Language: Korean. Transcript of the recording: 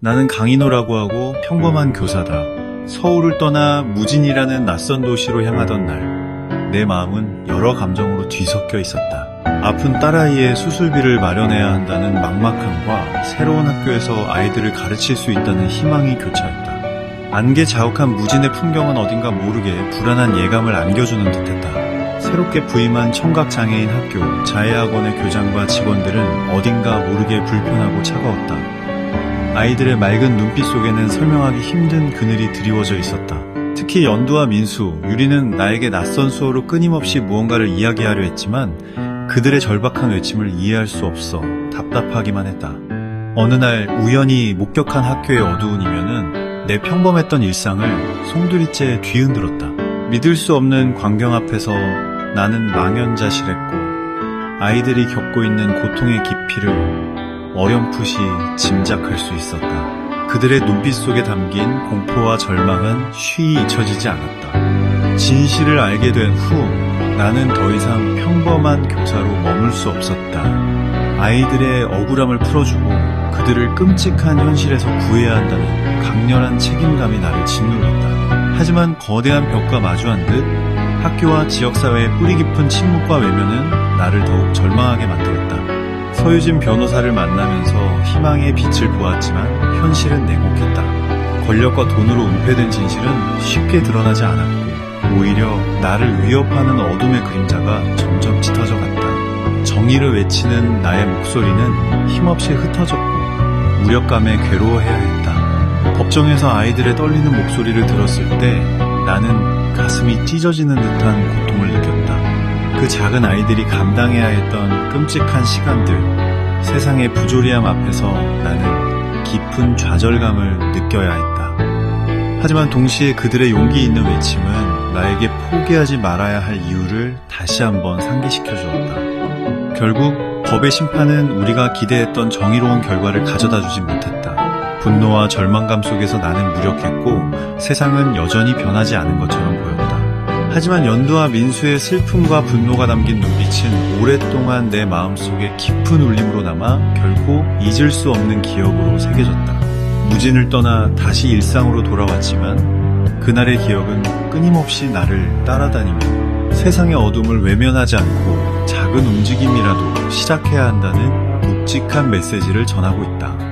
나는 강인호라고 하고 평범한 교사다. 서울을 떠나 무진이라는 낯선 도시로 향하던 날, 내 마음은 여러 감정으로 뒤섞여 있었다. 아픈 딸아이의 수술비를 마련해야 한다는 막막함과 새로운 학교에서 아이들을 가르칠 수 있다는 희망이 교차했다. 안개 자욱한 무진의 풍경은 어딘가 모르게 불안한 예감을 안겨주는 듯했다. 새롭게 부임한 청각장애인 학교 자해학원의 교장과 직원들은 어딘가 모르게 불편하고 차가웠다. 아이들의 맑은 눈빛 속에는 설명하기 힘든 그늘이 드리워져 있었다. 특히 연두와 민수, 유리는 나에게 낯선 수어로 끊임없이 무언가를 이야기하려 했지만 그들의 절박한 외침을 이해할 수 없어 답답하기만 했다. 어느 날 우연히 목격한 학교의 어두운 이면은 내 평범했던 일상을 송두리째 뒤흔들었다. 믿을 수 없는 광경 앞에서 나는 망연자실했고 아이들이 겪고 있는 고통의 깊이를 어렴풋이 짐작할 수 있었다. 그들의 눈빛 속에 담긴 공포와 절망은 쉬이 잊혀지지 않았다. 진실을 알게 된 후 나는 더 이상 평범한 교사로 머물 수 없었다. 아이들의 억울함을 풀어주고 그들을 끔찍한 현실에서 구해야 한다는 강렬한 책임감이 나를 짓눌렀다. 하지만 거대한 벽과 마주한 듯 학교와 지역사회의 뿌리 깊은 침묵과 외면은 나를 더욱 절망하게 만들었다. 서유진 변호사를 만나면서 희망의 빛을 보았지만 현실은 냉혹했다. 권력과 돈으로 은폐된 진실은 쉽게 드러나지 않았고 오히려 나를 위협하는 어둠의 그림자가 점점 짙어져 갔다. 정의를 외치는 나의 목소리는 힘없이 흩어졌고 무력감에 괴로워해야 했다. 법정에서 아이들의 떨리는 목소리를 들었을 때 나는 가슴이 찢어지는 듯한 고통을. 그 작은 아이들이 감당해야 했던 끔찍한 시간들, 세상의 부조리함 앞에서 나는 깊은 좌절감을 느껴야 했다. 하지만 동시에 그들의 용기 있는 외침은 나에게 포기하지 말아야 할 이유를 다시 한번 상기시켜 주었다. 결국 법의 심판은 우리가 기대했던 정의로운 결과를 가져다 주지 못했다. 분노와 절망감 속에서 나는 무력했고 세상은 여전히 변하지 않은 것처럼 보였다. 하지만 연두와 민수의 슬픔과 분노가 담긴 눈빛은 오랫동안 내 마음속에 깊은 울림으로 남아 결코 잊을 수 없는 기억으로 새겨졌다. 무진을 떠나 다시 일상으로 돌아왔지만 그날의 기억은 끊임없이 나를 따라다니며 세상의 어둠을 외면하지 않고 작은 움직임이라도 시작해야 한다는 묵직한 메시지를 전하고 있다.